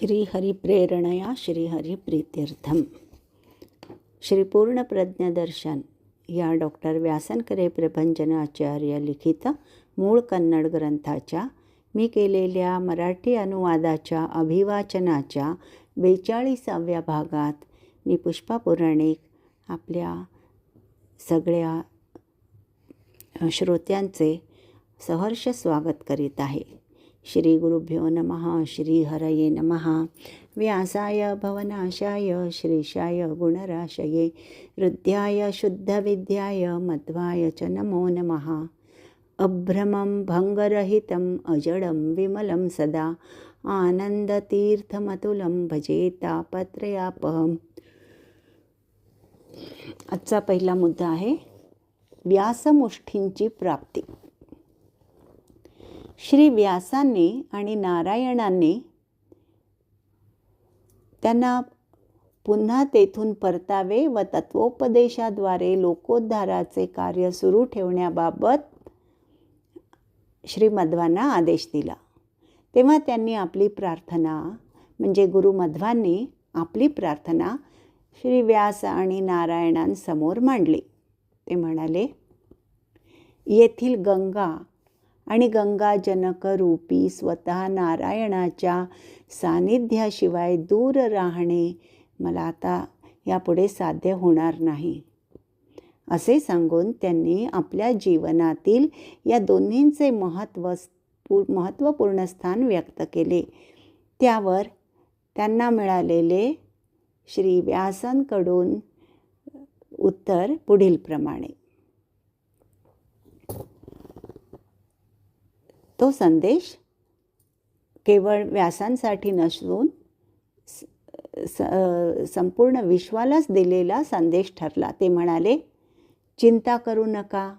श्रीहरिप्रेरणया श्रीहरिप्रीत्यर्थम. श्रीपूर्णप्रज्ञदर्शन या डॉक्टर व्यासनकरे प्रभंजनाचार्य लिखित मूळ कन्नड ग्रंथाच्या मी केलेल्या मराठी अनुवादाच्या अभिवाचनाच्या बेचाळीसाव्या भागात मी पुष्पा पुराणिक आपल्या सगळ्या श्रोत्यांचे सहर्ष स्वागत करीत आहे. श्री गुरुभ्यो नमः श्रीहरये नमः। व्यासाय भवनाशाय श्रीशाय गुणराशये हृद्याय शुद्धविद्याय मध्वाय च नमो नमः। अभ्रमं भङ्गरहितम् अजडं विमलं सदा। आनन्दतीर्थमतुलं भजे तापत्रयापहम्। आजचा पहिला मुद्दा आहे व्यासमुष्ठींची प्राप्ती। श्री व्यासांनी आणि नारायणांनी त्यांना पुन्हा तेथून परतावे व तत्वोपदेशाद्वारे लोकोद्धाराचे कार्य सुरू ठेवण्याबाबत श्रीमध्वांना आदेश दिला. तेव्हा त्यांनी आपली प्रार्थना म्हणजे गुरु मध्वांनी आपली प्रार्थना श्री व्यास आणि नारायणांसमोर मांडली. ते म्हणाले येथील गंगा आणि गंगाजनक रूपी स्वतः नारायणाच्या सानिध्याशिवाय दूर राहणे मला आता यापुढे साध्य होणार नाही. असे सांगून त्यांनी आपल्या जीवनातील या दोन्हींचे महत्त्व महत्त्वपूर्ण स्थान व्यक्त केले. त्यावर त्यांना मिळालेले श्री व्यासांकडून उत्तर पुढीलप्रमाणे. तो संदेश केवळ व्यासांसाठी नसून स संपूर्ण विश्वालाच दिलेला संदेश ठरला. ते म्हणाले चिंता करू नका.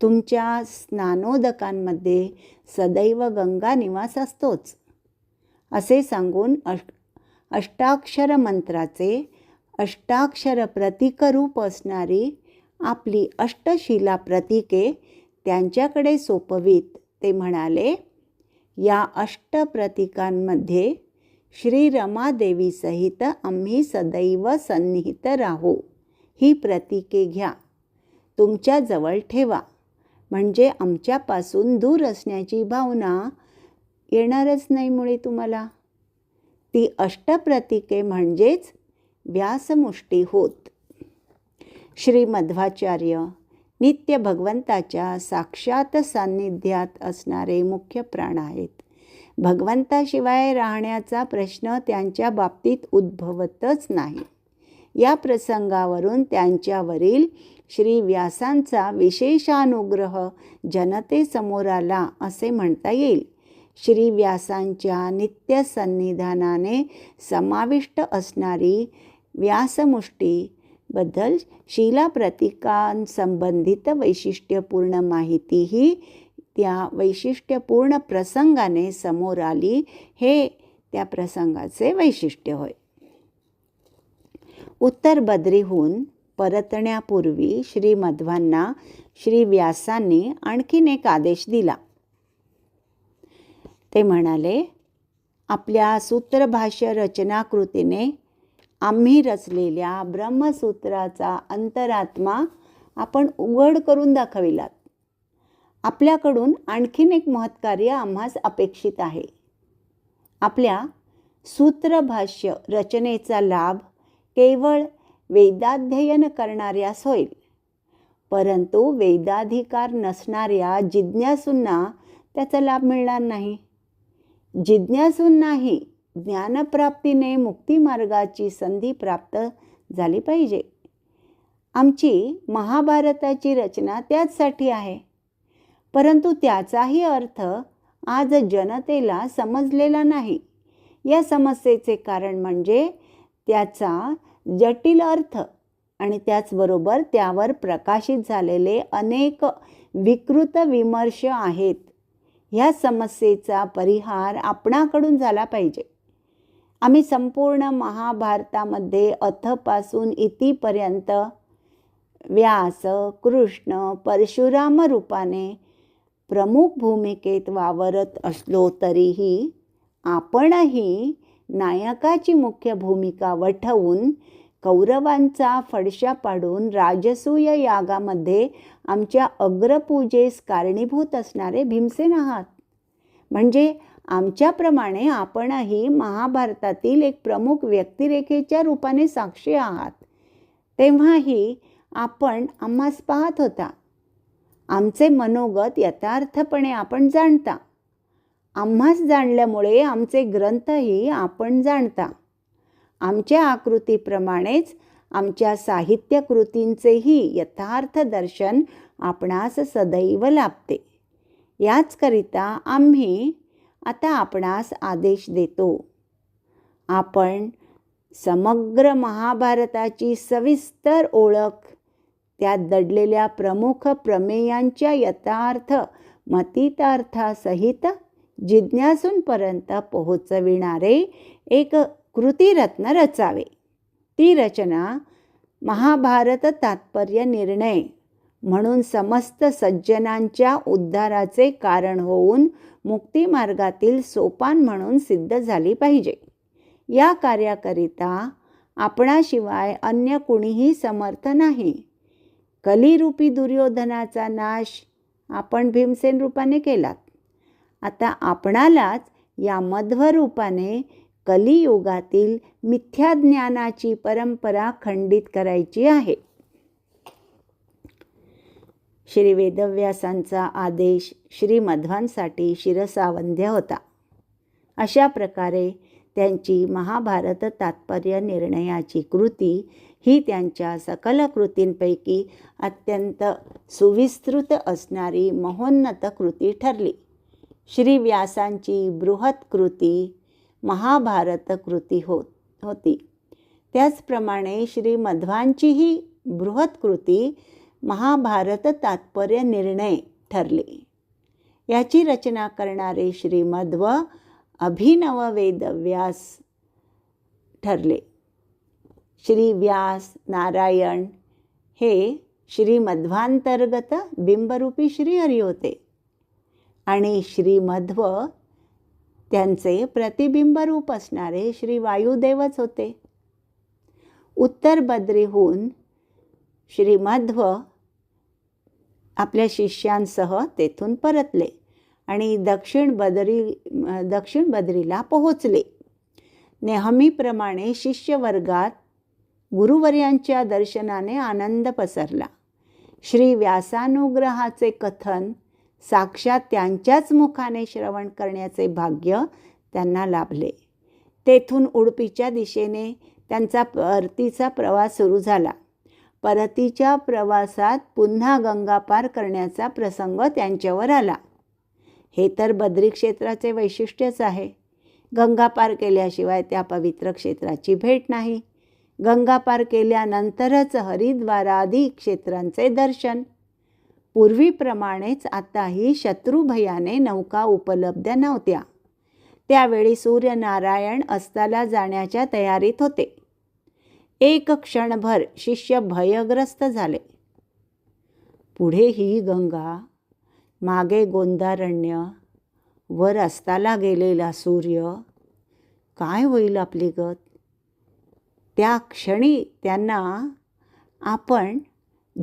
तुमच्या स्नानोदकांमध्ये सदैव गंगा निवास असतोच. असे सांगून अश अष्टाक्षर मंत्राचे अष्टाक्षर प्रतीकरूप असणारी आपली अष्टशिला प्रतीके त्यांच्याकडे सोपवीत. ते म्हणाले या अष्टप्रतिकांमध्ये श्री रमादेवीसहित आम्ही सदैव सन्निहित राहू. ही प्रतीके घ्या. तुमच्याजवळ ठेवा. म्हणजे आमच्यापासून दूर असण्याची भावना येणारच नाही मुळे तुम्हाला. ती अष्टप्रतिके म्हणजेच व्यासमुष्टी होत. श्री मध्वाचार्य नित्य भगवंताच्या साक्षात सान्निध्यात असणारे मुख्य प्राण आहेत. भगवंताशिवाय राहण्याचा प्रश्न त्यांच्या बाबतीत उद्भवतच नाही. या प्रसंगावरून त्यांच्यावरील श्री व्यासांचा विशेषानुग्रह जनतेसमोर आला असे म्हणता येईल. श्री व्यासांच्या नित्य सन्निधानाने समाविष्ट असणारी व्यासमुष्टी बद्दल शिलाप्रतीकांसंबंधित वैशिष्ट्यपूर्ण माहितीही त्या वैशिष्ट्यपूर्ण प्रसंगाने समोर आली. हे त्या प्रसंगाचे वैशिष्ट्य होय. उत्तर बद्रीहून परतण्यापूर्वी श्री मध्वांना श्री व्यासांनी आणखीन एक आदेश दिला. ते म्हणाले आपल्या सूत्रभाष्य रचनाकृतीने आम्ही रचलेल्या ब्रह्मसूत्राचा अंतरात्मा आपण उघड करून दाखविलात. आपल्याकडून आणखीन एक महत्कार्य आम्हास अपेक्षित आहे. आपल्या सूत्रभाष्य रचनेचा लाभ केवळ वेदाध्ययन करणाऱ्यास होईल परंतु वेदाधिकार नसणाऱ्या जिज्ञासूंना त्याचा लाभ मिळणार नाही. जिज्ञासूंनाही ज्ञानप्राप्तीने मुक्तिमार्गाची संधी प्राप्त झाली पाहिजे. आमची महाभारताची रचना त्याचसाठी आहे. परंतु त्याचाही अर्थ आज जनतेला समजलेला नाही. या समस्येचे कारण म्हणजे त्याचा जटिल अर्थ आणि त्याचबरोबर त्यावर प्रकाशित झालेले अनेक विकृत विमर्श आहेत. ह्या समस्येचा परिहार आपणाकडून झाला पाहिजे. आम्ही संपूर्ण महाभारतामध्ये अथपासून इतिपर्यंत व्यास कृष्ण परशुराम रूपाने प्रमुख भूमिकेत वावरत असलो तरीही आपणही नायकाची मुख्य भूमिका वठवून कौरवांचा फडशा पाडून राजसूय यागामध्ये आमच्या अग्रपूजेस कारणीभूत असणारे भीमसेन आहात. म्हणजे आमच्याप्रमाणे आपणही महाभारतातील एक प्रमुख व्यक्तिरेखेच्या रूपाने साक्षी आहात. तेव्हाही आपण आम्हास पाहत होता. आमचे मनोगत यथार्थपणे आपण जाणता. आम्हास जाणल्यामुळे आमचे ग्रंथही आपण जाणता. आमच्या आकृतीप्रमाणेच आमच्या साहित्यकृतींचेही यथार्थ दर्शन आपणास सदैव लाभते. याचकरिता आम्ही आता आपणास आदेश देतो. आपण समग्र महाभारताची सविस्तर ओळख त्यात दडलेल्या प्रमुख प्रमेयांच्या यथार्थ मतितार्थासहित जिज्ञासूंपर्यंत पोहोचविणारे एक कृतिरत्न रचावे. ती रचना महाभारत तात्पर्य निर्णय म्हणून समस्त सज्जनांच्या उद्धाराचे कारण होऊन मुक्तिमार्गातील सोपान म्हणून सिद्ध झाली पाहिजे. या कार्याकरिता आपणाशिवाय अन्य कुणीही समर्थ नाही. कलिरूपी दुर्योधनाचा नाश आपण भीमसेन रूपाने केलात. आता आपणालाच या मध्वरूपाने कलियुगातील मिथ्याज्ञानाची परंपरा खंडित करायची आहे. श्री वेदव्यासांचा आदेश श्री मध्वांसाठी शिरसावंध्य होता. अशा प्रकारे त्यांची महाभारत तात्पर्य निर्णयाची कृती ही त्यांच्या सकल कृतींपैकी अत्यंत सुविस्तृत असणारी महोन्नत कृती ठरली. श्री व्यासांची बृहत कृती महाभारत कृती होत होती. त्याचप्रमाणे श्री मध्वांचीही बृहत कृती महाभारत तात्पर्य निर्णय ठरले. याची रचना करणारे श्रीमध्व अभिनव वेदव्यास ठरले. श्री व्यास नारायण हे श्रीमध्वांतर्गत बिंबरूपी श्रीहरी होते. आणि श्रीमध्व त्यांचे प्रतिबिंबरूप असणारे श्री वायुदेवच होते. उत्तर बद्रीहून श्रीमाध्व आपल्या शिष्यांसह तेथून परतले आणि दक्षिण बदरी दक्षिण बद्रीला पोहोचले. नेहमीप्रमाणे शिष्यवर्गात गुरुवर्यांच्या दर्शनाने आनंद पसरला. श्री व्यासानुग्रहाचे कथन साक्षात त्यांच्याच मुखाने श्रवण करण्याचे भाग्य त्यांना लाभले. तेथून उडपीच्या दिशेने त्यांचा परतीचा प्रवास सुरू झाला. परतीच्या प्रवासात पुन्हा गंगा पार करण्याचा प्रसंग त्यांच्यावर आला. हे तर बद्री क्षेत्राचे वैशिष्ट्यच आहे. गंगा पार केल्याशिवाय त्या पवित्र क्षेत्राची भेट नाही. गंगा पार केल्यानंतरच हरिद्वारादी क्षेत्रांचे दर्शन. पूर्वीप्रमाणेच आताही शत्रुभयाने नौका उपलब्ध नव्हत्या. त्यावेळी सूर्यनारायण अस्ताला जाण्याच्या तयारीत होते. एक क्षणभर शिष्य भयग्रस्त झाले. पुढे ही गंगा मागे गोंदारण्य वर अस्ताला गेलेला सूर्य काय होईल आपली गत? त्या क्षणी त्यांना आपण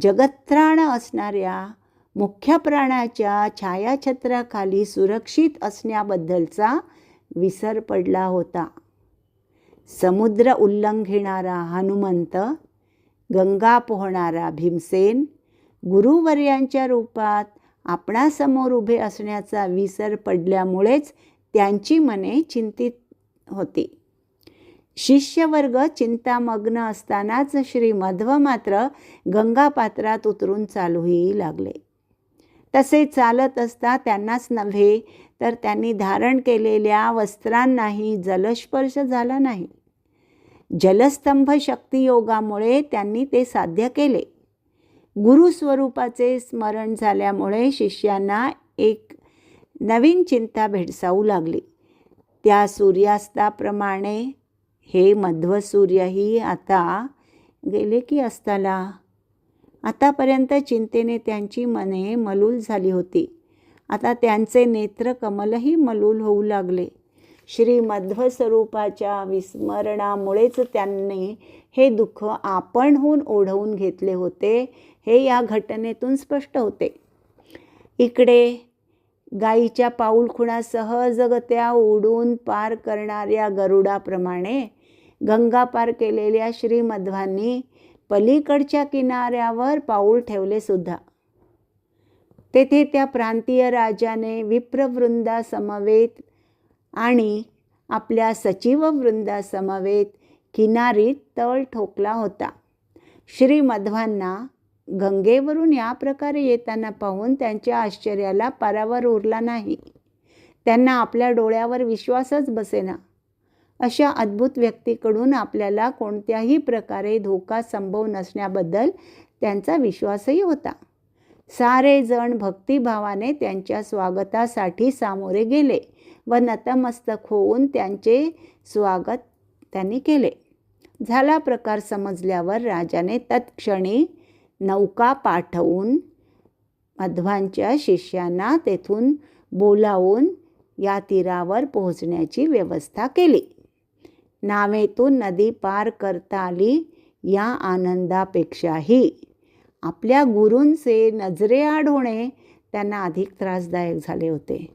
जगत्राण असणाऱ्या मुख्य प्राणाच्या छायाछत्राखाली सुरक्षित असण्याबद्दलचा विसर पडला होता. समुद्र उल्लंघिणारा हनुमंत गंगा पोहणारा भीमसेन गुरुवर्यांच्या रूपात आपणासमोर उभे असण्याचा विसर पडल्यामुळेच त्यांची मने चिंतित होती. शिष्यवर्ग चिंतामग्न असतानाच श्री मध्व मात्र गंगापात्रात उतरून चालूही लागले. तसे चालत असता त्यांनाच नव्हे तर त्यांनी धारण केलेल्या वस्त्रांनाही जलस्पर्श झाला नाही. जलस्तंभ शक्तियोगामुळे त्यांनी ते साध्य केले. गुरुस्वरूपाचे स्मरण झाल्यामुळे शिष्यांना एक नवीन चिंता भेडसावू लागली. त्या सूर्यास्ताप्रमाणे हे मध्वसूर्यही आता गेले की असताला? आतापर्यंत चिंतेने त्यांची मने मलूल झाली होती. आता त्यांचे नेत्र कमलही मलूल होऊ लागले. श्री मध्वस्वरूपाच्या विस्मरणामुळेच त्यांनी हे दुःख आपणहून ओढवून घेतले होते हे या घटनेतून स्पष्ट होते. इकडे गाईच्या पाऊलखुणा सहजगत्या उडून पार करणाऱ्या गरुडाप्रमाणे गंगा पार केलेल्या श्रीमध्वांनी पलीकडच्या किनाऱ्यावर पाऊल ठेवले सुद्धा. तेथे त्या प्रांतीय राजाने विप्रवृंदासमवेत आणि आपल्या सचिव वृंदासमवेत किनारीत तळ ठोकला होता. श्री मध्वांना गंगेवरून या प्रकारे येताना पाहून त्यांच्या आश्चर्याला पारावर उरला नाही. त्यांना आपल्या डोळ्यावर विश्वासच बसेना. अशा अद्भुत व्यक्तीकडून आपल्याला कोणत्याही प्रकारे धोका संभव नसण्याबद्दल त्यांचा विश्वासही होता. सारे जण भक्तिभावाने त्यांच्या स्वागतासाठी सामोरे गेले व नतमस्तक होऊन त्यांचे स्वागत त्यांनी केले. झाला प्रकार समजल्यावर राजाने तत्क्षणी नौका पाठवून मध्वांच्या शिष्यांना तेथून बोलावून या तीरावर पोहोचण्याची व्यवस्था केली. नावेतून नदी पार करता आली या आनंदापेक्षाही आपल्या गुरूंचे नजरेआड होणे त्यांना अधिक त्रासदायक झाले होते.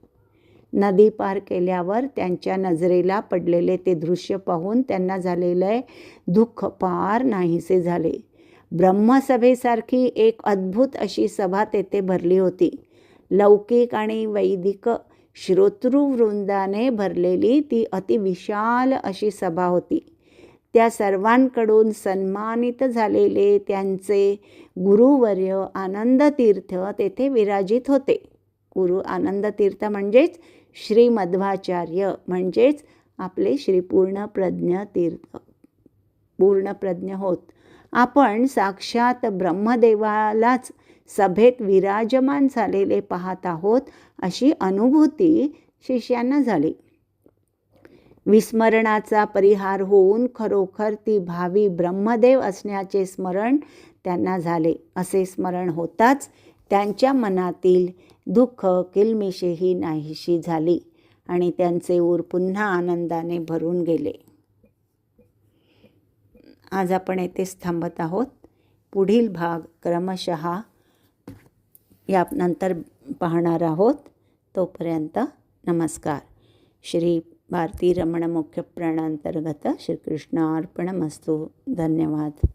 नदी पार केल्यावर त्यांच्या नजरेला पडलेले ते दृश्य पाहून त्यांना झालेले दुःख पार नाहीसे झाले. ब्रह्मसभेसारखी एक अद्भुत अशी सभा तेथे भरली होती. लौकिक आणि वैदिक श्रोतृवृंदाने भरलेली ती अतिविशाल अशी सभा होती. त्या सर्वांकडून सन्मानित झालेले त्यांचे गुरुवर्य आनंदतीर्थ तेथे विराजित होते. गुरु आनंदतीर्थ म्हणजेच श्रीमध्वाचार्य म्हणजेच आपले श्रीपूर्ण प्रज्ञ तीर्थ पूर्णप्रज्ञ होत. आपण साक्षात ब्रह्मदेवालाच सभेत विराजमान झालेले पाहत आहोत अशी अनुभूती शिष्यांना झाली. विस्मरणाचा परिहार होऊन खरोखर ती भावी ब्रह्मदेव असण्याचे स्मरण त्यांना झाले. असे स्मरण होताच त्यांच्या मनातील दुःख किलमिशेही नाहीशी झाली आणि त्यांचे ऊर पुन्हा आनंदाने भरून गेले. आज आपण येथेच थांबत आहोत. पुढील भाग क्रमशः यानंतर पाहणार आहोत. तोपर्यंत नमस्कार. श्री भारती रमण मुख्य प्राणांतर्गत धन्यवाद.